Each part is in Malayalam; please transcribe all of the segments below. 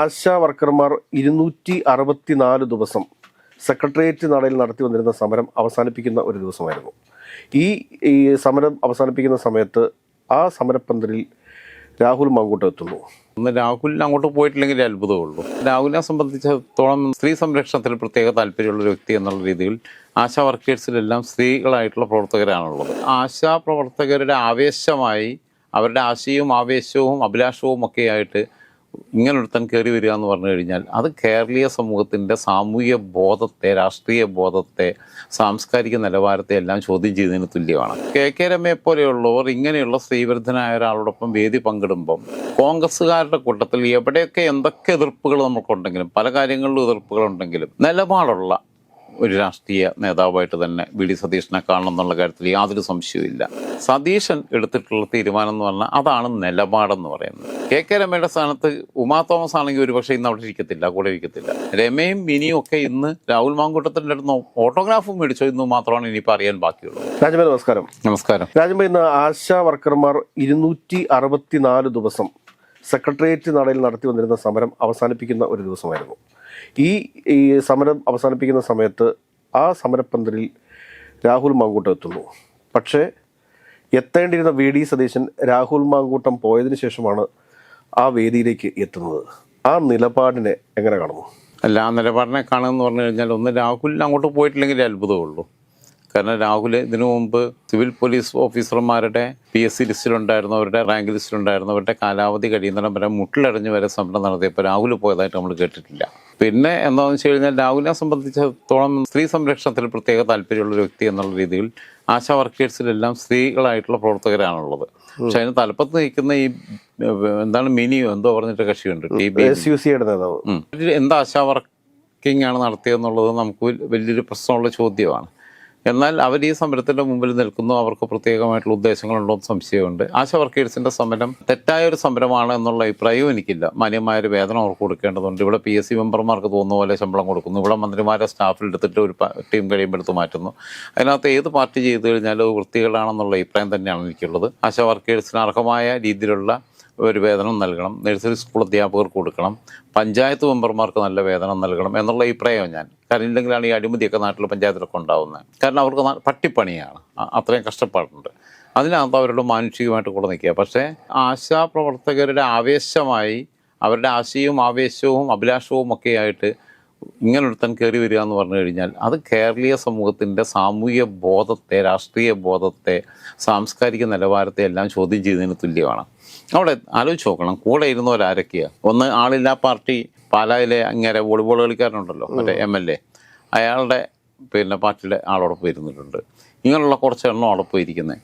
ആശാ വർക്കർമാർ ഇരുന്നൂറ്റി അറുപത്തിനാല് ദിവസം സെക്രട്ടേറിയറ്റ് നടയിൽ നടത്തി വന്നിരുന്ന സമരം അവസാനിപ്പിക്കുന്ന ഒരു ദിവസമായിരുന്നു. ഈ ഈ സമരം അവസാനിപ്പിക്കുന്ന സമയത്ത് ആ സമരപ്പന്തലിൽ രാഹുൽ മാങ്കൂട്ട് എത്തുന്നു. ഒന്ന് രാഹുലിന് അങ്ങോട്ട് പോയിട്ടില്ലെങ്കിൽ അത്ഭുതമുള്ളൂ. രാഹുലിനെ സംബന്ധിച്ചിടത്തോളം സ്ത്രീ സംരക്ഷണത്തിൽ പ്രത്യേക താല്പര്യമുള്ള ഒരു വ്യക്തി എന്നുള്ള രീതിയിൽ ആശാ വർക്കേഴ്സിലെല്ലാം സ്ത്രീകളായിട്ടുള്ള പ്രവർത്തകരാണുള്ളത്. ആശാ പ്രവർത്തകരുടെ ആവേശമായി അവരുടെ ആശയവും ആവേശവും അഭിലാഷവും ഒക്കെ ആയിട്ട് ഇങ്ങനൊരുത്തൻ കയറി വരിക എന്ന് പറഞ്ഞു കഴിഞ്ഞാൽ അത് കേരളീയ സമൂഹത്തിന്റെ സാമൂഹിക ബോധത്തെ രാഷ്ട്രീയ ബോധത്തെ സാംസ്കാരിക നിലവാരത്തെ എല്ലാം ചോദ്യം ചെയ്യുന്നതിന് തുല്യമാണ്. കെ കെ രമയെ പോലെയുള്ളവർ ഇങ്ങനെയുള്ള സ്ത്രീവിരുദ്ധനായ ഒരാളോടൊപ്പം വേദി പങ്കിടുമ്പം കോൺഗ്രസ്സുകാരുടെ കൂട്ടത്തിൽ എവിടെയൊക്കെ എന്തൊക്കെ എതിർപ്പുകൾ നമുക്കുണ്ടെങ്കിലും പല കാര്യങ്ങളിലും എതിർപ്പുകളുണ്ടെങ്കിലും നിലപാടുള്ള ഒരു രാഷ്ട്രീയ നേതാവായിട്ട് തന്നെ വി ഡി സതീഷിനെ കാണണം എന്നുള്ള കാര്യത്തിൽ യാതൊരു സംശയവുമില്ല. സതീശൻ എടുത്തിട്ടുള്ള തീരുമാനം എന്ന് പറഞ്ഞാൽ അതാണ് നിലപാടെന്ന് പറയുന്നത്. കെ കെ രമയുടെ സ്ഥാനത്ത് ഉമാ തോമസ് ആണെങ്കിൽ ഒരു പക്ഷേ ഇന്ന് അവിടെ ഇരിക്കത്തില്ല കൂടെ ഇരിക്കത്തില്ല. രമയും മിനിയും ഒക്കെ ഇന്ന് രാഹുൽ മാങ്കൂട്ടത്തിന്റെ അടുത്ത് ഓട്ടോഗ്രാഫും മേടിച്ചോ ഇന്ന് മാത്രമാണ് ഇനിയിപ്പോൾ അറിയാൻ ബാക്കിയുള്ളത്. രാജമ്പ നമസ്കാരം. നമസ്കാരം. രാജമ്പ ഇന്ന് ആശാ വർക്കർമാർ ഇരുന്നൂറ്റി അറുപത്തിനാല് ദിവസം സെക്രട്ടേറിയറ്റ് നടയിൽ നടത്തി വന്നിരുന്ന സമരം അവസാനിപ്പിക്കുന്ന ഒരു ദിവസമായിരുന്നു. ഈ ഈ സമരം അവസാനിപ്പിക്കുന്ന സമയത്ത് ആ സമരപ്പന്തലിൽ രാഹുൽ മാങ്കൂട്ടം എത്തുന്നു. പക്ഷേ എത്തേണ്ടിയിരുന്ന വി ഡി സതീശൻ രാഹുൽ മാങ്കൂട്ടം പോയതിനു ശേഷമാണ് ആ വേദിയിലേക്ക് എത്തുന്നത്. ആ നിലപാടിനെ എങ്ങനെ കാണുന്നു? അല്ല ആ നിലപാടിനെ കാണുമെന്ന് പറഞ്ഞു കഴിഞ്ഞാൽ ഒന്ന് രാഹുലിന് അങ്ങോട്ട് പോയിട്ടില്ലെങ്കിൽ അത്ഭുതമുള്ളൂ കാരണം രാഹുൽ ഇതിനു മുമ്പ് സിവിൽ പോലീസ് ഓഫീസർമാരുടെ പി എസ് സി ലിസ്റ്റിലുണ്ടായിരുന്നവരുടെ റാങ്ക് ലിസ്റ്റിലുണ്ടായിരുന്നവരുടെ കാലാവധി കഴിയുന്നിടം വരെ മുട്ടിലടഞ്ഞ് വരെ സമരം നടത്തിയപ്പോൾ രാഹുൽ പോയതായിട്ട് നമ്മൾ കേട്ടിട്ടില്ല. പിന്നെ എന്താണെന്ന് വെച്ച് കഴിഞ്ഞാൽ രാഹുലിനെ സംബന്ധിച്ചിടത്തോളം സ്ത്രീ സംരക്ഷണത്തിൽ പ്രത്യേക താല്പര്യമുള്ള ഒരു വ്യക്തി എന്നുള്ള രീതിയിൽ ആശാ വർക്കേഴ്സിലെല്ലാം സ്ത്രീകളായിട്ടുള്ള പ്രവർത്തകരാണുള്ളത്. പക്ഷെ അതിന് തലപ്പത്ത് നിൽക്കുന്ന ഈ എന്താണ് മിനിയോ എന്തോ പറഞ്ഞിട്ട് കക്ഷിയുണ്ട് ടി ബി എസ് യു സിയുടെ നേതാവ്. എന്ത് ആശാ വർക്കിംഗ് ആണ് നടത്തിയെന്നുള്ളത് നമുക്ക് വലിയൊരു പ്രശ്നമുള്ള ചോദ്യമാണ്. എന്നാൽ അവർ ഈ സമരത്തിന്റെ മുമ്പിൽ നിൽക്കുന്നു. അവർക്ക് പ്രത്യേകമായിട്ടുള്ള ഉദ്ദേശങ്ങളുണ്ടോ എന്ന് സംശയമുണ്ട്. ആശ വർക്കേഴ്സിന്റെ സമരം തെറ്റായ ഒരു സമരമാണ് എന്നുള്ള അഭിപ്രായവും എനിക്കില്ല. മാന്യമായ ഒരു വേതനം അവർക്ക് കൊടുക്കേണ്ടതുണ്ട്. ഇവിടെ പി എസ് സി മെമ്പർമാർക്ക് തോന്നുന്ന പോലെ ശമ്പളം കൊടുക്കുന്നു. ഇവിടെ മന്ത്രിമാരെ സ്റ്റാഫിൽ എടുത്തിട്ട് ഒരു ടീം കഴിയുമ്പോൾ എടുത്ത് മാറ്റുന്നു. അതിനകത്ത് ഏത് പാർട്ടി ചെയ്തു കഴിഞ്ഞാലും വൃത്തികളാണെന്നുള്ള അഭിപ്രായം തന്നെയാണ് എനിക്കുള്ളത്. ആശ വർക്കേഴ്സിന് അർഹമായ രീതിയിലുള്ള ഒരു വേതനം നൽകണം. നഴ്സറി സ്കൂൾ അധ്യാപകർക്ക് കൊടുക്കണം. പഞ്ചായത്ത് മെമ്പർമാർക്ക് നല്ല വേതനം നൽകണം എന്നുള്ള അഭിപ്രായം ഞാൻ. കാരണം ഇല്ലെങ്കിലാണ് ഈ അഴിമതിയൊക്കെ നാട്ടിൽ പഞ്ചായത്തിലൊക്കെ ഉണ്ടാവുന്നത്. കാരണം അവർക്ക് പട്ടിപ്പണിയാണ്. അത്രയും കഷ്ടപ്പാടുണ്ട്. അതിനകത്ത് അവരോട് മാനുഷികമായിട്ട് കൂടെ നിൽക്കുക. പക്ഷേ ആശാ പ്രവർത്തകരുടെ ആവേശമായി അവരുടെ ആശയവും ആവേശവും അഭിലാഷവും ഒക്കെ ആയിട്ട് ഇങ്ങനൊരുത്തൻ കയറി വരിക എന്ന് പറഞ്ഞു കഴിഞ്ഞാൽ അത് കേരളീയ സമൂഹത്തിന്റെ സാമൂഹിക ബോധത്തെ രാഷ്ട്രീയ ബോധത്തെ സാംസ്കാരിക നിലവാരത്തെ എല്ലാം ചോദ്യം ചെയ്യുന്നതിന് തുല്യമാണ്. അവിടെ ആലോചിച്ച് നോക്കണം കൂടെ ഇരുന്നവരാരൊക്കെയാണ് ഒന്ന് ആളില്ലാ പാർട്ടി പാലായിലെ അങ്ങനെ വോളിബോൾ കളിക്കാരനുണ്ടല്ലോ മറ്റേ എം എൽ എ. അയാളുടെ പിന്നെ പാർട്ടിയുടെ ആളോടൊപ്പം ഇരുന്നിട്ടുണ്ട്. ഇങ്ങനെയുള്ള കുറച്ച് എണ്ണം അവിടെ പോയിരിക്കുന്നത്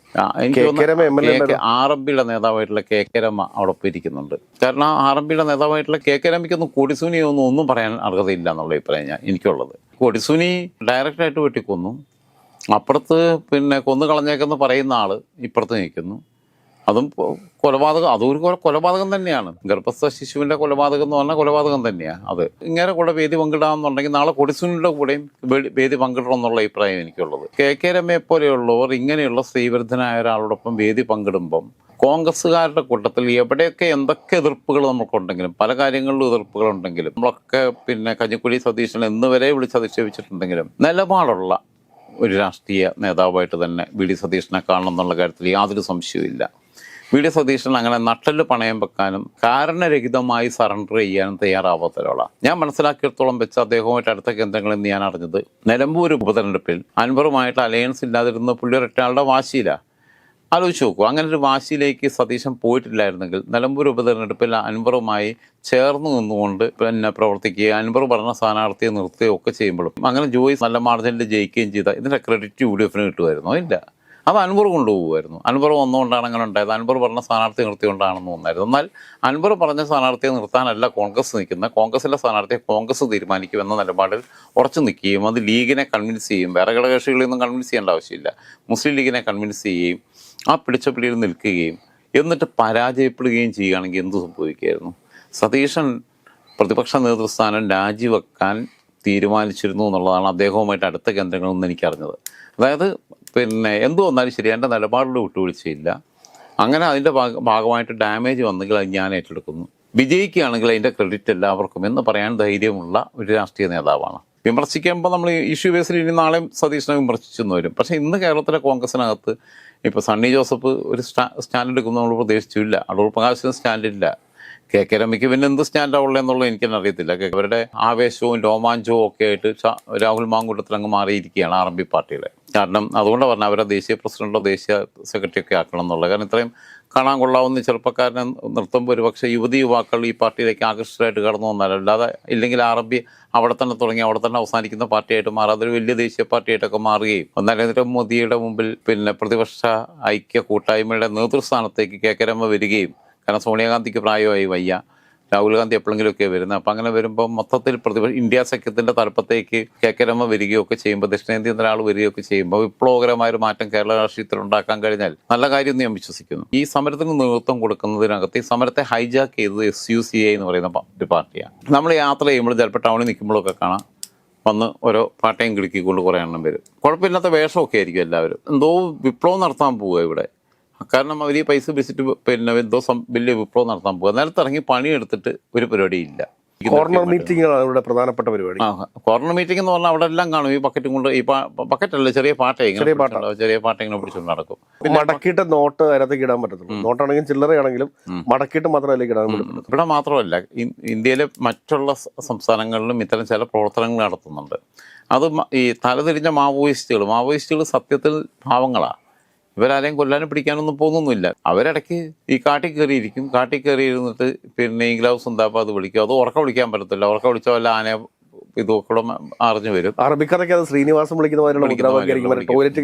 ആർ എം പിയുടെ നേതാവായിട്ടുള്ള കെ കെ രമ അവിടെ പോയിരിക്കുന്നുണ്ട്. കാരണം ആർ എം പിയുടെ നേതാവായിട്ടുള്ള കെ കെ രമയ്ക്കൊന്നും കൊടിസുനിയൊന്നും ഒന്നും പറയാൻ അർഹതയില്ല എന്നുള്ള അഭിപ്രായം ഞാൻ എനിക്കുള്ളത്. കൊടിസുനി ഡയറക്റ്റായിട്ട് വെട്ടിക്കൊന്നു. അപ്പുറത്ത് പിന്നെ കൊന്നു കളഞ്ഞേക്കെന്ന് പറയുന്ന ആൾ ഇപ്പുറത്ത് നിൽക്കുന്നു. അതും കൊലപാതകം അതൊരു കൊലപാതകം തന്നെയാണ്. ഗർഭസ്ഥ ശിശുവിന്റെ കൊലപാതകം എന്ന് പറഞ്ഞാൽ കൊലപാതകം തന്നെയാണ് അത്. ഇങ്ങനെ കൂടെ വേദി പങ്കിടാമെന്നുണ്ടെങ്കിൽ നാളെ കൊടിസുനിയുടെ കൂടെയും വേദി പങ്കിടണം എന്നുള്ള അഭിപ്രായം എനിക്കുള്ളത്. കെ കെ രമയെ പോലെയുള്ളവർ ഇങ്ങനെയുള്ള സ്ത്രീവിരുദ്ധനായ ഒരാളോടൊപ്പം വേദി പങ്കിടുമ്പം കോൺഗ്രസ്സുകാരുടെ കൂട്ടത്തിൽ എവിടെയൊക്കെ എന്തൊക്കെ എതിർപ്പുകൾ നമുക്കുണ്ടെങ്കിലും പല കാര്യങ്ങളിലും എതിർപ്പുകൾ ഉണ്ടെങ്കിലും നമ്മളൊക്കെ പിന്നെ കഞ്ഞിക്കുഴി സതീശൻ ഇന്ന് വരെ വിളിച്ച് അധിക്ഷേപിച്ചിട്ടുണ്ടെങ്കിലും നിലപാടുള്ള ഒരു രാഷ്ട്രീയ നേതാവായിട്ട് തന്നെ വി ഡി സതീശനെ കാണണം എന്നുള്ള കാര്യത്തിൽ യാതൊരു സംശയവുമില്ല. വി ഡി സതീശൻ അങ്ങനെ നട്ടൽ പണയം വെക്കാനും കാരണരഹിതമായി സറണ്ടർ ചെയ്യാനും തയ്യാറാവാത്ത ഒരാളാണ് ഞാൻ മനസ്സിലാക്കിയിടത്തോളം വെച്ച അദ്ദേഹവുമായിട്ട് അടുത്ത കേന്ദ്രങ്ങളിൽ നിന്ന് ഞാൻ അറിഞ്ഞത് നിലമ്പൂർ ഉപതെരഞ്ഞെടുപ്പിൽ അൻവറുമായിട്ട് അലയൻസ് ഇല്ലാതിരുന്ന പുള്ളി ഒരൊറ്റയാളുടെ വാശിയിലാണ് ആലോചിച്ച് നോക്കൂ അങ്ങനെ ഒരു വാശിയിലേക്ക് സതീശൻ പോയിട്ടില്ലായിരുന്നെങ്കിൽ നിലമ്പൂർ ഉപതെരഞ്ഞെടുപ്പിൽ അൻവറുമായി ചേർന്ന് നിന്നുകൊണ്ട് പിന്നെ പ്രവർത്തിക്കുകയും അൻവർ ഭരണ സ്ഥാനാർത്ഥിയെ നിർത്തുകയും ഒക്കെ ചെയ്യുമ്പോഴും അങ്ങനെ ജോയിസ് നല്ല മാർജിനിൽ ജയിക്കുകയും ചെയ്ത ഇതിന്റെ ക്രെഡിറ്റ് യു ഡി എഫിന് കിട്ടുമായിരുന്നു? ഇല്ല. അത് അൻവർ കൊണ്ടുപോകുമായിരുന്നു. അൻവർ വന്നുകൊണ്ടാണ് അങ്ങനെ ഉണ്ടായത്. അൻവർ പറഞ്ഞ സ്ഥാനാർത്ഥി നിർത്തിക്കൊണ്ടാണെന്ന് തോന്നായിരുന്നു എന്നാൽ അൻവർ പറഞ്ഞ സ്ഥാനാർത്ഥിയെ നിർത്താനല്ല കോൺഗ്രസ് നിൽക്കുന്നത്. കോൺഗ്രസിലെ സ്ഥാനാർത്ഥിയെ കോൺഗ്രസ് തീരുമാനിക്കും എന്ന നിലപാടിൽ ഉറച്ചു നിൽക്കുകയും അത് ലീഗിനെ കൺവിൻസ് ചെയ്യും. വേറെ നിന്നും കൺവിൻസ് ചെയ്യേണ്ട ആവശ്യമില്ല. മുസ്ലിം ലീഗിനെ കൺവിൻസ് ചെയ്യുകയും ആ പിടിച്ച പിടിയിൽ നിൽക്കുകയും എന്നിട്ട് പരാജയപ്പെടുകയും ചെയ്യുകയാണെങ്കിൽ എന്ത് സംഭവിക്കുമായിരുന്നു? സതീശൻ പ്രതിപക്ഷ നേതൃസ്ഥാനം രാജിവെക്കാൻ തീരുമാനിച്ചിരുന്നു എന്നുള്ളതാണ് അദ്ദേഹവുമായിട്ട് അടുത്ത കേന്ദ്രങ്ങളിൽ നിന്ന് എനിക്കറിഞ്ഞത്. അതായത് പിന്നെ എന്തു വന്നാലും ശരി എന്റെ നിലപാടിൽ വിട്ടുവീഴ്ചയില്ല. അങ്ങനെ അതിന്റെ ഭാഗ ഭാഗമായിട്ട് ഡാമേജ് വന്നെങ്കിൽ അത് ഞാൻ ഏറ്റെടുക്കുന്നു. വിജയിക്കുകയാണെങ്കിൽ അതിന്റെ ക്രെഡിറ്റ് എല്ലാവർക്കും എന്ന് പറയാൻ ധൈര്യമുള്ള ഒരു രാഷ്ട്രീയ നേതാവാണ്. വിമർശിക്കുമ്പോൾ നമ്മൾ ഇഷ്യൂ ബേസിൽ ഇനി നാളെയും സതീഷിനെ വിമർശിച്ചെന്ന് വരും. പക്ഷേ ഇന്ന് കേരളത്തിലെ കോൺഗ്രസിനകത്ത് ഇപ്പോൾ സണ്ണി ജോസഫ് ഒരു സ്റ്റാ സ്റ്റാൻഡ് എടുക്കും നമ്മൾ പ്രതീക്ഷിച്ചില്ല. അടൂർ പ്രകാശിന് സ്റ്റാൻഡില്ല. കെ കെ രമയ്ക്ക് പിന്നെ എന്ത് സ്റ്റാൻഡാണ് എന്നുള്ളത് എനിക്കെന്നറിയത്തില്ല. അവരുടെ ആവേശവും രോമാഞ്ചവും ഒക്കെ ആയിട്ട് രാഹുൽ മാങ്കൂട്ടത്തിൽ അങ്ങ് മാറിയിരിക്കുകയാണ് ആർ എം പി പാർട്ടിയുടെ. കാരണം അതുകൊണ്ട് പറഞ്ഞാൽ അവരെ ദേശീയ പ്രസിഡന്റോ ദേശീയ സെക്രട്ടറി ഒക്കെ ആക്കണം എന്നുള്ളത്. കാരണം ഇത്രയും കാണാൻ കൊള്ളാവുന്ന ചെറുപ്പക്കാരനെ നൃത്തം ഒരു പക്ഷേ യുവതി യുവാക്കൾ ഈ പാർട്ടിയിലേക്ക് ആകർഷകരായിട്ട് കടന്നു വന്നാൽ അല്ലാതെ ഇല്ലെങ്കിൽ ആർ എം പി അവിടെ തന്നെ തുടങ്ങി അവിടെ തന്നെ അവസാനിക്കുന്ന പാർട്ടിയായിട്ട് മാറാതെ ഒരു വലിയ ദേശീയ പാർട്ടിയായിട്ടൊക്കെ മാറുകയും. നരേന്ദ്രമോദിയുടെ മുമ്പിൽ പിന്നെ പ്രതിപക്ഷ ഐക്യ കൂട്ടായ്മയുടെ നേതൃസ്ഥാനത്തേക്ക് കേക്കരമ്മ വരികയും കാരണം സോണിയാഗാന്ധിക്ക് പ്രായമായി വയ്യ. രാഹുൽ ഗാന്ധി എപ്പോഴെങ്കിലുമൊക്കെ വരുന്നത് അപ്പം അങ്ങനെ വരുമ്പോൾ മൊത്തത്തിൽ പ്രതിപക്ഷ ഇന്ത്യ സഖ്യത്തിന്റെ തലപ്പത്തേക്ക് കെ കെ രമ വരികയൊക്കെ ചെയ്യുമ്പോൾ ദക്ഷിണേന്ത്യൻ ഒരാൾ വരികയൊക്കെ ചെയ്യുമ്പോൾ വിപ്ലവകരമായൊരു മാറ്റം കേരള രാഷ്ട്രീയത്തിൽ ഉണ്ടാക്കാൻ കഴിഞ്ഞാൽ നല്ല കാര്യം ഞാൻ വിശ്വസിക്കുന്നു. ഈ സമരത്തിന് നേതൃത്വം കൊടുക്കുന്നതിനകത്ത് ഈ സമരത്തെ ഹൈജാക്ക് ചെയ്തത് എസ് യു സി എന്ന് പറയുന്ന ഒരു പാർട്ടിയാണ്. നമ്മൾ യാത്ര ചെയ്യുമ്പോൾ ചിലപ്പോൾ ടൗണിൽ നിൽക്കുമ്പോഴൊക്കെ കാണാം. വന്ന് ഓരോ പാട്ടയും കിടുക്കിക്കൊണ്ട് കുറേ എണ്ണം വരും. കുഴപ്പമില്ലാത്ത വേഷമൊക്കെ ആയിരിക്കും എല്ലാവരും. എന്തോ വിപ്ലവം നടത്താൻ പോവുക ഇവിടെ. കാരണം അവർ ഈ പൈസ വെച്ചിട്ട് പിന്നെ എന്തോ വലിയ വിപ്ലവം നടത്താൻ പോകുക നേരത്തെ ഇറങ്ങി പണിയെടുത്തിട്ട് ഒരു പരിപാടിയില്ല. കോർണർ മീറ്റിംഗാണ് ഇവിടെ പ്രധാനപ്പെട്ട പരിപാടി. കോർണർ മീറ്റിംഗ് എന്ന് പറഞ്ഞാൽ അവിടെ എല്ലാം കാണും. ഈ ബക്കറ്റും കൊണ്ട് ഈ ബക്കറ്റല്ല ചെറിയ പാട്ട ചെറിയ പാട്ട. പിടിച്ചോണ്ട് ചെറിയ പാട്ട ഇങ്ങനെ പിടിച്ചുകൊണ്ട് നടക്കും. മടക്കിയിട്ട് നോട്ട് അതിനകത്തേക്ക് ഇടാൻ പറ്റത്തുള്ളൂ. നോട്ടാണെങ്കിലും ചില്ലറയാണെങ്കിലും മടക്കിയിട്ട് മാത്രമേ അതിലേക്ക് ഇടാൻ പറ്റത്തുള്ളൂ. ഇവിടെ മാത്രമല്ല ഇന്ത്യയിലെ മറ്റുള്ള സംസ്ഥാനങ്ങളിലും ഇത്തരം ചില പ്രവർത്തനങ്ങൾ നടത്തുന്നുണ്ട്. അത് ഈ തലതിരിഞ്ഞ മാവോയിസ്റ്റുകൾ. മാവോയിസ്റ്റുകൾ സത്യത്തിൽ പാവങ്ങളാണ് ഇവരാരെയും കൊല്ലാനും പിടിക്കാനൊന്നും പോകുന്നൊന്നുമില്ല. അവരിടയ്ക്ക് ഈ കാട്ടിൽ കയറിയിരിക്കും. കാട്ടിൽ കയറി ഇരുന്നിട്ട് പിന്നെ ഈ ഗ്ലൗസ് ഉണ്ടാകുമ്പോൾ അത് വിളിക്കും. അത് ഉറക്കം വിളിക്കാൻ പറ്റത്തില്ല. ഉറക്കം വിളിച്ച വല്ല ആന ഇതൊക്കെ അറിഞ്ഞു വരും. അറബിക്കറൊക്കെ അത് ശ്രീനിവാസം വിളിക്കുന്ന ടോയ്ലറ്റ്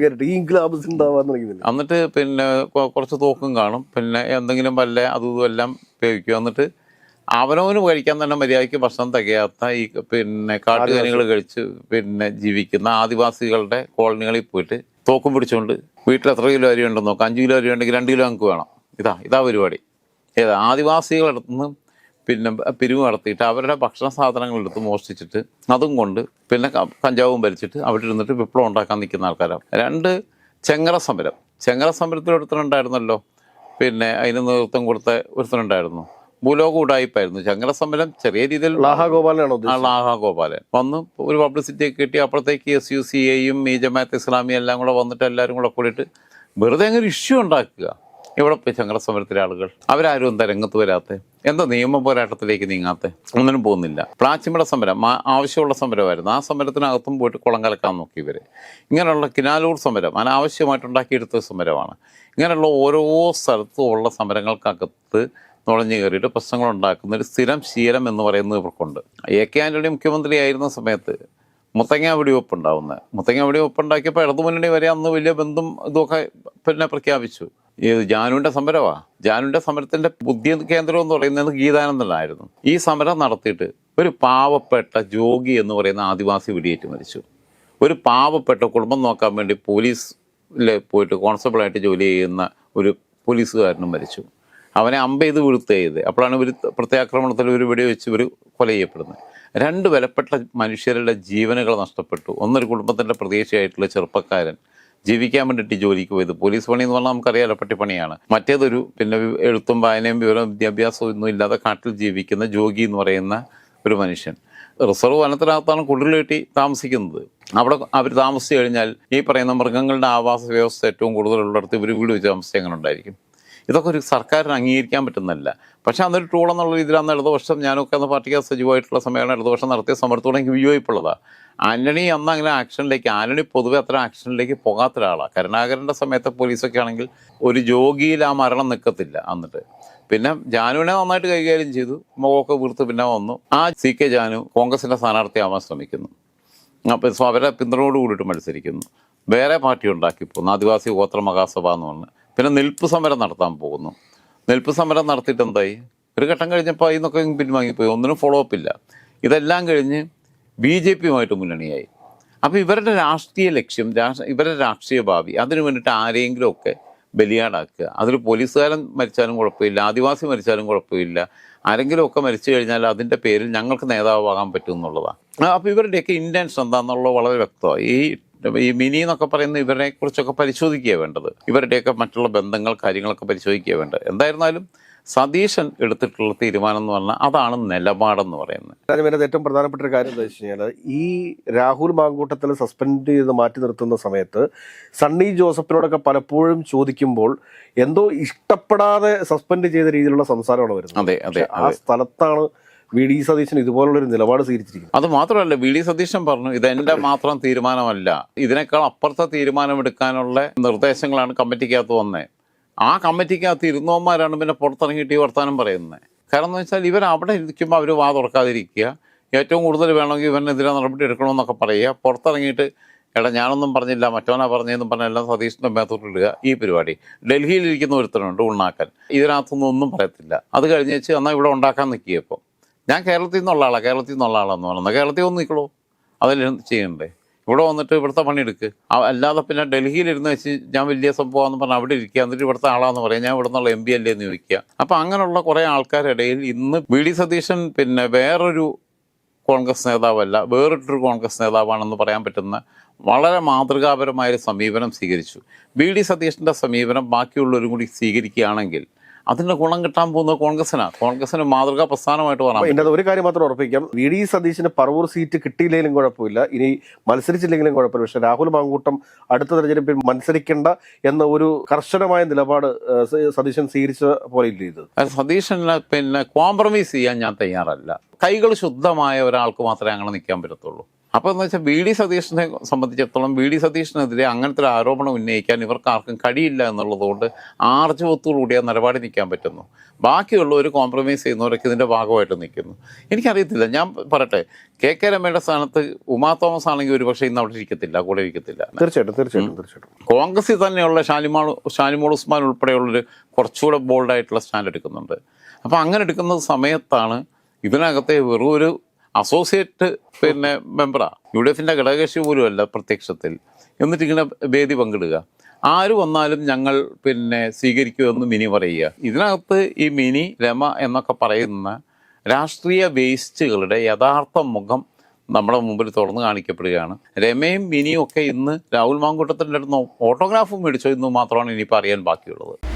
എന്നിട്ട് പിന്നെ കുറച്ച് തോക്കും കാണും. പിന്നെ എന്തെങ്കിലും വല്ല അതും എല്ലാം ഉപയോഗിക്കും. എന്നിട്ട് അവനവന് കഴിക്കാൻ തന്നെ മര്യാദയ്ക്ക് ഭക്ഷണം തികയാത്ത ഈ പിന്നെ കാട്ടുകനികൾ കഴിച്ച് പിന്നെ ജീവിക്കുന്ന ആദിവാസികളുടെ കോളനികളിൽ പോയിട്ട് തോക്കും പിടിച്ചുകൊണ്ട് വീട്ടിൽ എത്ര കിലോ അരി ഉണ്ടെന്ന് നോക്കാം. അഞ്ച് കിലോ അരി ഉണ്ടെങ്കിൽ രണ്ട് കിലോ നമുക്ക് വേണം. ഇതാ ഇതാ പരിപാടി. ഏതാ ആദിവാസികളടുത്തുനിന്ന് പിന്നെ പിരിവ് നടത്തിയിട്ട് അവരുടെ ഭക്ഷണ സാധനങ്ങൾ എടുത്ത് മോഷ്ടിച്ചിട്ട് അതും കൊണ്ട് പിന്നെ കഞ്ചാവും ഭരിച്ചിട്ട് അവിടെ ഇരുന്നിട്ട് വിപ്ലവം ഉണ്ടാക്കാൻ നിൽക്കുന്ന ആൾക്കാരാണ്. രണ്ട് ചെങ്ങറ സമരം. ചെങ്ങറ സമരത്തിൽ ഒരുത്തനുണ്ടായിരുന്നല്ലോ പിന്നെ അതിന് നേതൃത്വം കൊടുത്ത ഒരുത്തനുണ്ടായിരുന്നു ഭൂലോക ഉടായ്പായിരുന്നു ചെങ്ങറ സമരം ചെറിയ രീതിയിൽ ലാഹാഗോപാലൻ ഗോപാലനാണോ ആ ഉദ്ദേശിച്ചത്? ലാഹ ഗോപാലൻ വന്ന് ഒരു പബ്ലിസിറ്റി ഒക്കെ കിട്ടി. അപ്പോഴത്തേക്ക് എസ് യു സി എയും ഈ ജമാഅത്ത് ഇസ്ലാമിയും എല്ലാം കൂടെ വന്നിട്ട് എല്ലാവരും കൂടെ കൂടിയിട്ട് വെറുതെ അങ്ങനെ ഇഷ്യൂ ഉണ്ടാക്കുക. ഇവിടെ പോയി ചങ്ങല സമരത്തിലെ ആളുകൾ അവരാരും എന്താ രംഗത്ത് വരാത്ത? എന്താ നിയമ പോരാട്ടത്തിലേക്ക് നീങ്ങാത്ത? ഒന്നിനും പോകുന്നില്ല. പ്ലാച്ചിമട സമരം ആ- ആവശ്യമുള്ള സമരമായിരുന്നു. ആ സമരത്തിനകത്തും പോയിട്ട് കുളം കലക്കാൻ നോക്കി ഇവർ. ഇങ്ങനെയുള്ള കിനാലൂർ സമരം അനാവശ്യമായിട്ടുണ്ടാക്കിയെടുത്ത സമരമാണ്. ഇങ്ങനെയുള്ള ഓരോ സ്ഥലത്തും ഉള്ള സമരങ്ങൾക്കകത്ത് നുഴഞ്ഞു കയറിയിട്ട് പ്രശ്നങ്ങൾ ഉണ്ടാക്കുന്ന ഒരു സ്ഥിരം ശീലം എന്ന് പറയുന്നത് ഇവർക്കുണ്ട്. എ കെ ആന്റണി മുഖ്യമന്ത്രി ആയിരുന്ന സമയത്ത് മുത്തങ്ങ വെടിവെപ്പ് ഉണ്ടാവുന്നത് മുത്തങ്ങ വെടിവെപ്പ് ഉണ്ടാക്കിയപ്പോൾ ഇടതുമുന്നണി വരെ അന്ന് വലിയ ബന്ധം ഇതൊക്കെ പിന്നെ പ്രഖ്യാപിച്ചു. ഈ ജാനുവിന്റെ സമരമാ? ജാനുവിന്റെ സമരത്തിന്റെ ബുദ്ധി കേന്ദ്രം എന്ന് പറയുന്നത് ഗീതാനന്ദനായിരുന്നു. ഈ സമരം നടത്തിയിട്ട് ഒരു പാവപ്പെട്ട ജോഗി എന്ന് പറയുന്ന ആദിവാസി വെടിയേറ്റ് മരിച്ചു. ഒരു പാവപ്പെട്ട കുടുംബം നോക്കാൻ വേണ്ടി പോലീസിൽ പോയിട്ട് കോൺസ്റ്റബിളായിട്ട് ജോലി ചെയ്യുന്ന ഒരു പോലീസുകാരനും മരിച്ചു. അവനെ അമ്പ ചെയ്ത് വീഴ്ത്തുക ചെയ്ത്. അപ്പോഴാണ് ഇവർ പ്രത്യാക്രമണത്തിൽ ഒരു വെടിവെച്ച് ഇവർ കൊല ചെയ്യപ്പെടുന്നത്. രണ്ട് വിലപ്പെട്ട മനുഷ്യരുടെ ജീവനുകൾ നഷ്ടപ്പെട്ടു. ഒന്നൊരു കുടുംബത്തിന്റെ പ്രതീക്ഷയായിട്ടുള്ള ചെറുപ്പക്കാരൻ ജീവിക്കാൻ വേണ്ടിയിട്ട് ജോലിക്ക് പോയത് പോലീസ് പണി എന്ന് പറഞ്ഞാൽ നമുക്കറിയാലോ പട്ടിപ്പണിയാണ് മറ്റേതൊരു പിന്നെ എഴുത്തും വായനയും വിവരവും വിദ്യാഭ്യാസവും ഒന്നും ഇല്ലാതെ കാട്ടിൽ ജീവിക്കുന്ന ജോഗി എന്ന് പറയുന്ന ഒരു മനുഷ്യൻ. റിസർവ് വനത്തിനകത്താണ് കുടിൽ കെട്ടി താമസിക്കുന്നത്. അവിടെ അവർ താമസിച്ചു കഴിഞ്ഞാൽ ഈ പറയുന്ന മൃഗങ്ങളുടെ ആവാസ വ്യവസ്ഥ ഏറ്റവും കൂടുതലുള്ളിടത്ത് ഇവർ വീട് വെച്ച് താമസിച്ച് എങ്ങനെ ഉണ്ടായിരിക്കും? ഇതൊക്കെ ഒരു സർക്കാരിന് അംഗീകരിക്കാൻ പറ്റുന്നില്ല പക്ഷേ അന്നൊരു ടൂൾ എന്നുള്ള രീതിയിൽ അന്ന് ഇടതുപക്ഷം ഞാനൊക്കെ അന്ന് പാർട്ടിക്ക് സജീവമായിട്ടുള്ള സമയമാണ് ഇടതുപക്ഷം നടത്തിയ സമരത്തോടെ എനിക്ക് വിയോജിപ്പുള്ളതാണ് ആന്റണി അന്ന് അങ്ങനെ ആക്ഷനിലേക്ക് ആന്റണി പൊതുവെ അത്ര ആക്ഷനിലേക്ക് പോകാത്ത ഒരാളാണ് കരുണാകരന്റെ സമയത്തെ പോലീസൊക്കെ ആണെങ്കിൽ ഒരു ജോഗിയിൽ ആ മരണം നിൽക്കത്തില്ല എന്നിട്ട് പിന്നെ ജാനുവിനെ നന്നായിട്ട് കൈകാര്യം ചെയ്തു. മുഖമൊക്കെ വീർത്ത് പിന്നെ വന്നു. ആ സി കെ ജാനു കോൺഗ്രസിന്റെ സ്ഥാനാർത്ഥിയാവാൻ ശ്രമിക്കുന്നു. അപ്പോൾ സോ അവരെ പിന്തുണയോട് കൂടിയിട്ട് മത്സരിക്കുന്നു. വേറെ പാർട്ടി ഉണ്ടാക്കി പോകുന്നു ആദിവാസി ഗോത്ര മഹാസഭ എന്ന് പറഞ്ഞ്. പിന്നെ നിൽപ്പ് സമരം നടത്താൻ പോകുന്നു. നിൽപ്പ് സമരം നടത്തിയിട്ട് എന്തായി? ഒരു ഘട്ടം കഴിഞ്ഞപ്പോൾ അതിന്നൊക്കെ പിൻവാങ്ങിപ്പോയി. ഒന്നിനും ഫോളോ അപ്പ് ഇല്ല. ഇതെല്ലാം കഴിഞ്ഞ് ബി ജെ പിയുമായിട്ട് മുന്നണിയായി. അപ്പോൾ ഇവരുടെ രാഷ്ട്രീയ ലക്ഷ്യം ഇവരുടെ രാഷ്ട്രീയ ഭാവി അതിനു വേണ്ടിയിട്ട് ആരെങ്കിലും ഒക്കെ ബലിയാടാക്കുക. അതിൽ പോലീസുകാരൻ മരിച്ചാലും കുഴപ്പമില്ല ആദിവാസി മരിച്ചാലും കുഴപ്പമില്ല. ആരെങ്കിലും ഒക്കെ മരിച്ചു കഴിഞ്ഞാൽ അതിന്റെ പേരിൽ ഞങ്ങൾക്ക് നേതാവാകാൻ പറ്റും എന്നുള്ളതാണ്. അപ്പോൾ ഇവരുടെയൊക്കെ ഇന്റൻഷൻ എന്താണെന്നുള്ളത് വളരെ വ്യക്തമാണ് ഈ ഈ മിനി എന്നൊക്കെ പറയുന്ന ഇവരെ കുറിച്ചൊക്കെ പരിശോധിക്കുക വേണ്ടത്. ഇവരുടെയൊക്കെ മറ്റുള്ള ബന്ധങ്ങൾ കാര്യങ്ങളൊക്കെ പരിശോധിക്കുക വേണ്ടത്. എന്തായിരുന്നാലും സതീശൻ എടുത്തിട്ടുള്ള തീരുമാനം എന്ന് പറഞ്ഞാൽ അതാണ് നിലപാടെന്ന് പറയുന്നത്. വരുന്നത് ഏറ്റവും പ്രധാനപ്പെട്ട ഒരു കാര്യം എന്താ വെച്ച് കഴിഞ്ഞാൽ ഈ രാഹുൽ മാങ്കൂട്ടത്തിൽ സസ്പെൻഡ് ചെയ്ത് മാറ്റി നിർത്തുന്ന സമയത്ത് സണ്ണി ജോസഫിനോടൊക്കെ പലപ്പോഴും ചോദിക്കുമ്പോൾ എന്തോ ഇഷ്ടപ്പെടാതെ സസ്പെൻഡ് ചെയ്ത രീതിയിലുള്ള സംസാരമാണ് വരുന്നത്. അതെ അതെ ആ സ്ഥലത്താണ് വി ഡി സതീശൻ ഇതുപോലുള്ള ഒരു നിലപാട് സ്വീകരിച്ചിരിക്കുന്നത് അത് മാത്രമല്ല വി ഡി സതീശൻ പറഞ്ഞു ഇത് എന്റെ മാത്രം തീരുമാനമല്ല. ഇതിനേക്കാൾ അപ്പുറത്തെ തീരുമാനമെടുക്കാനുള്ള നിർദ്ദേശങ്ങളാണ് കമ്മിറ്റിക്കകത്ത് വന്നത് ആ കമ്മിറ്റിക്കകത്ത് ഇരുന്നവന്മാരാണ് പിന്നെ പുറത്തിറങ്ങിയിട്ട് ഈ വർത്താനം പറയുന്നത് കാരണം എന്ന് വെച്ചാൽ ഇവർ അവിടെ ഇരിക്കുമ്പോൾ അവർ വാ തുറക്കാതിരിക്കുക. ഏറ്റവും കൂടുതൽ വേണമെങ്കിൽ ഇവനെതിരെ നടപടി എടുക്കണമെന്നൊക്കെ പറയുക. പുറത്തിറങ്ങിയിട്ട് എടാ ഞാനൊന്നും പറഞ്ഞില്ല. മറ്റവനാ പറഞ്ഞതെന്നും പറഞ്ഞ എല്ലാം സതീഷിന്റെ മേത്തോട്ടിടുക ഈ പരിപാടി. ഡൽഹിയിലിരിക്കുന്ന ഒരുത്തനുണ്ട് ഉണ്ണാക്കൻ ഇതിനകത്തൊന്നും ഒന്നും പറയത്തില്ല. അത് കഴിഞ്ഞ് വെച്ച് എന്നാൽ ഇവിടെ ഉണ്ടാക്കാൻ നിൽക്കിയപ്പോൾ ഞാൻ കേരളത്തിൽ നിന്നുള്ള ആളാണ് കേരളത്തിൽ നിന്നുള്ള ആളാന്ന് പറയുന്നത് കേരളത്തിൽ ഒന്ന് നിൽക്കണോ അതെല്ലാം ചെയ്യണ്ടേ? ഇവിടെ വന്നിട്ട് ഇവിടുത്തെ പണിയെടുക്ക്. അല്ലാതെ പിന്നെ ഡൽഹിയിലിരുന്ന് വെച്ച് ഞാൻ വലിയ സംഭവമാണെന്ന് പറഞ്ഞാൽ അവിടെ ഇരിക്കുക എന്നിട്ട് ഇവിടുത്തെ ആളാന്ന് പറയാം ഞാൻ ഇവിടെ നിന്നുള്ള എം പി അല്ലേ എന്ന് ചോദിക്കുക. അപ്പം അങ്ങനെയുള്ള കുറേ ആൾക്കാരുടെ ഇടയിൽ ഇന്ന് വി ഡി സതീശൻ പിന്നെ വേറൊരു കോൺഗ്രസ് നേതാവല്ല വേറിട്ടൊരു കോൺഗ്രസ് നേതാവാണെന്ന് പറയാൻ പറ്റുന്ന വളരെ മാതൃകാപരമായൊരു സമീപനം സ്വീകരിച്ചു. വി ഡി സതീഷിന്റെ സമീപനം ബാക്കിയുള്ളവരും കൂടി സ്വീകരിക്കുകയാണെങ്കിൽ അതിന്റെ ഗുണം കിട്ടാൻ പോകുന്നത് കോൺഗ്രസിനാണ് കോൺഗ്രസിന് മാതൃകാ പ്രസ്ഥാനമായിട്ട് പറയാം എന്റെ ഒരു കാര്യം മാത്രം ഉറപ്പിക്കാം. വി ഡി സതീശിന് പറവൂർ സീറ്റ് കിട്ടിയില്ലെങ്കിലും കുഴപ്പമില്ല. ഇനി മത്സരിച്ചില്ലെങ്കിലും കുഴപ്പമില്ല. പക്ഷെ രാഹുൽ മാങ്കൂട്ടം അടുത്ത തെരഞ്ഞെടുപ്പിൽ മത്സരിക്കേണ്ട എന്ന ഒരു കർശനമായ നിലപാട് സതീശൻ സ്വീകരിച്ച പോലെ ഇല്ല ഇത്. സതീശന് പിന്നെ കോംപ്രമൈസ് ചെയ്യാൻ ഞാൻ തയ്യാറല്ല. കൈകൾ ശുദ്ധമായ ഒരാൾക്ക് മാത്രമേ അങ്ങനെ നിൽക്കാൻ പറ്റത്തുള്ളൂ. അപ്പോൾ എന്ന് വെച്ചാൽ വി ഡി സതീഷിനെ സംബന്ധിച്ചിടത്തോളം വി ഡി സതീഷിനെതിരെ അങ്ങനത്തെ ഒരു ആരോപണം ഉന്നയിക്കാൻ ഇവർക്ക് ആർക്കും കഴിയില്ല എന്നുള്ളതുകൊണ്ട് ആർജവത്തോടുകൂടി ആ നിലപാടി നിൽക്കാൻ പറ്റുന്നു. ബാക്കിയുള്ളവർ കോംപ്രമൈസ് ചെയ്യുന്നവരൊക്കെ ഇതിന്റെ ഭാഗമായിട്ട് നിൽക്കുന്നു. എനിക്കറിയത്തില്ല ഞാൻ പറയട്ടെ കെ കെ രമയുടെ സ്ഥാനത്ത് ഉമാ തോമസ് ആണെങ്കിൽ ഒരു പക്ഷേ ഇന്ന് അവിടെ ഇരിക്കത്തില്ല കൂടെ ഇരിക്കത്തില്ല. തീർച്ചയായിട്ടും തീർച്ചയായിട്ടും തീർച്ചയായിട്ടും. കോൺഗ്രസിൽ തന്നെയുള്ള ഷാലിമാൾ ഷാലിമോൾ ഉസ്മാൻ ഉൾപ്പെടെയുള്ളൊരു കുറച്ചുകൂടെ ബോൾഡായിട്ടുള്ള സ്റ്റാൻഡ് എടുക്കുന്നുണ്ട്. അപ്പോൾ അങ്ങനെ എടുക്കുന്ന സമയത്താണ് ഇതിനകത്തെ വെറും ഒരു അസോസിയേറ്റ് പിന്നെ മെമ്പറാ. യു ഡി എഫിന്റെ ഘടകകക്ഷി പോലും അല്ല പ്രത്യക്ഷത്തിൽ. എന്നിട്ട് ഇങ്ങനെ വേദി പങ്കിടുക. ആര് വന്നാലും ഞങ്ങൾ പിന്നെ സ്വീകരിക്കുമെന്ന് മിനി പറയുക. ഇതിനകത്ത് ഈ മിനി രമ എന്നൊക്കെ പറയുന്ന രാഷ്ട്രീയ വേസ്റ്റുകളുടെ യഥാർത്ഥ മുഖം നമ്മുടെ മുമ്പിൽ തുറന്നു കാണിക്കപ്പെടുകയാണ്. രമയും മിനിയും ഒക്കെ ഇന്ന് രാഹുൽ മാങ്കൂട്ടത്തിന്റെ അടുത്ത് ഓട്ടോഗ്രാഫും മേടിച്ചോ എന്ന് മാത്രമാണ് ഇനിയിപ്പോൾ അറിയാൻ ബാക്കിയുള്ളത്.